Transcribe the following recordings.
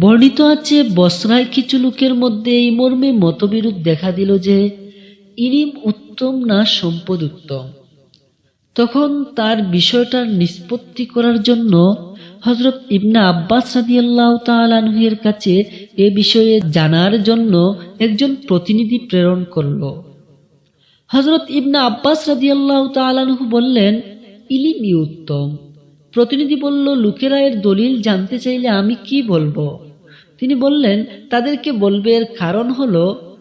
বর্ণিত আছে, বসরায় কিছু লোকের মধ্যে এই মর্মে মতবিরোধ দেখা দিল যে ইলিম উত্তম না সম্পদ উত্তম। তখন তার বিষয়টার নিষ্পত্তি করার জন্য হজরত ইবনা আব্বাস রাদিয়াল্লাহ তালানহের কাছে এ বিষয়ে জানার জন্য একজন প্রতিনিধি প্রেরণ করল। হজরত ইবনা আব্বাস রাদিয়াল্লাহ তালানহু বললেন, ইলিমই উত্তম। প্রতিনিধি বলল, লোকেরা এর দলিল জানতে চাইলে আমি কি বলব? তিনি বললেন, তাদেরকে বলবে এর কারণ হলো,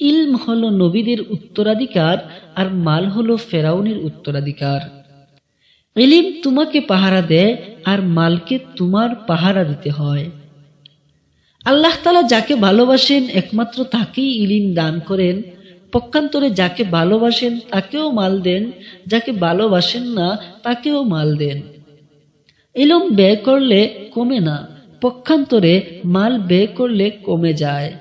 ইলম হলো নবীদের উত্তরাধিকার আর মাল হলো ফেরাউনের উত্তরাধিকার। ইলিম তোমাকে পাহারা দেয় আর মালকে তোমার পাহারা দিতে হয়। আল্লাহ তালা যাকে ভালোবাসেন, একমাত্র তাকেই ইলিম দান করেন। পক্ষান্তরে যাকে ভালোবাসেন, তাকেও মাল দেন। যাকে ভালোবাসেন না, তাকেও মাল দেন। ইলম ব্যয় করলে কমে না। পক্ষান্তরে মাল ব্যয় করলে কমে যায়।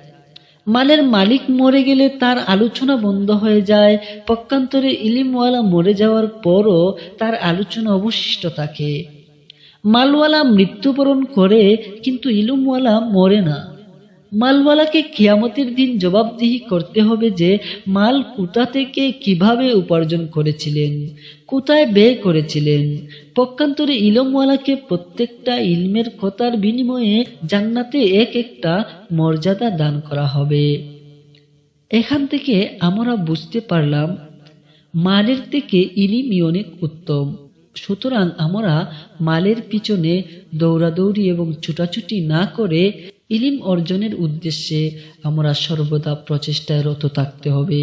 মালের মালিক মরে গেলে তার আলোচনা বন্ধ হয়ে যায়। পক্ষান্তরে ইলিমওয়ালা মরে যাওয়ার পরও তার আলোচনা অবশিষ্ট থাকে। মালওয়ালা মৃত্যুবরণ করে, কিন্তু ইলুমওয়ালা মরে না। মালওয়ালাকে কিয়ামতের দিন জবাবদিহি করতে হবে যে মাল কোথা থেকে কীভাবে উপার্জন করেছিলেন, কোথায় ব্যয় করেছিলেন। পক্ষান্তরে ইলমওয়ালাকে প্রত্যেকটা ইলমের কথার বিনিময়ে জান্নাতে এক একটা মর্যাদা দান করা হবে। এখান থেকে আমরা বুঝতে পারলাম, মালের থেকে ইলিমই অনেক উত্তম। সুতরাং আমরা মালের পিছনে দৌড়াদৌড়ি এবং ছুটাছুটি না করে ইলিম অর্জনের উদ্দেশ্যে আমরা সর্বদা প্রচেষ্টায় রত থাকতে হবে।